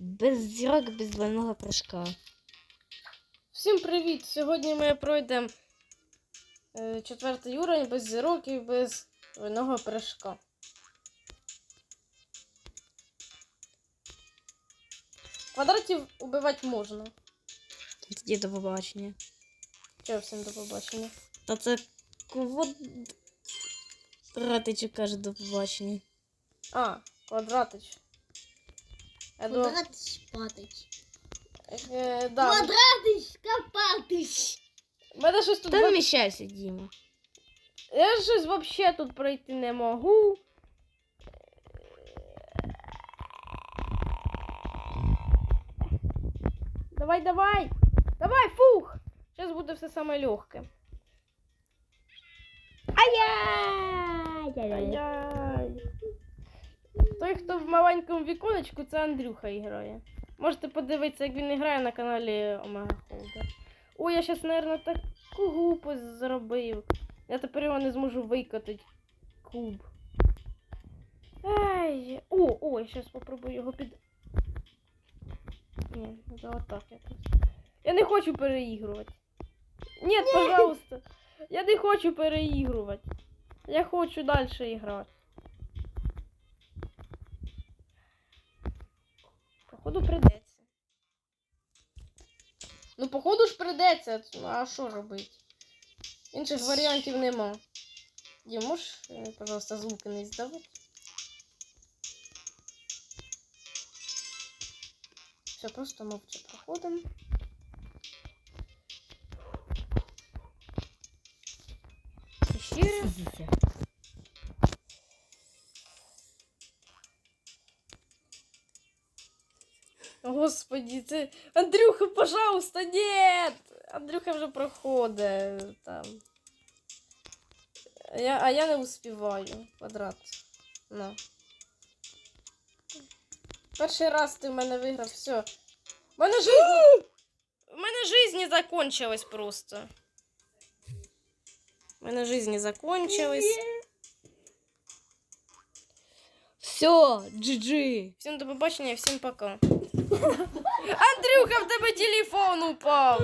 Без зірок, без двойного прыжка. Всім привіт! Сьогодні ми пройдемо е, четвертий уровень без зірок і без двойного прыжка. Квадратів убивати можна. Тоді до побачення. Чого всім до побачення. Та це квад... Ратичу каже до побачення. А, квадратич. Я думав, Квадратич падать. е, да. Квадратич копатич. Мене щось тут. Та вміщайся, Діма. Я щось взагалі тут пройти не можу. Давай, давай! Давай, фух! Зараз буде все саме легке. Ай-яй! Ай-яй. Той, хто в маленькому віконечку, це Андрюха грає. Можете подивитися, як він грає на каналі Омега Холдер. Ой, я зараз, мабуть, таку глупость зробив. Я тепер його не зможу викотити. Куб. Ай. О, о, я зараз спробую його під. Ні, це отак якось. Я не хочу переігрувати. Ні, пожалуйста. Я не хочу переігрувати. Я хочу далі грати. Походу придеться. Ну, походу ж придеться. А що робити? Інших варіантів нема. Дім, можеш, пожалуйста, звуки не здавати? Все, просто мовча проходимо. Ще Господи, це. Андрюха, пожалуйста, нет! Андрюха вже проходить там. А я, а я не успіваю. Квадрат. На. Перший раз ти в мене виграв, все. В мене жизнь. В мене жизнь закончилась просто. В мене жизнь не закончилась. Все, GG. Всім до побачення, всім пока. Андрюха, в тебе телефон упав.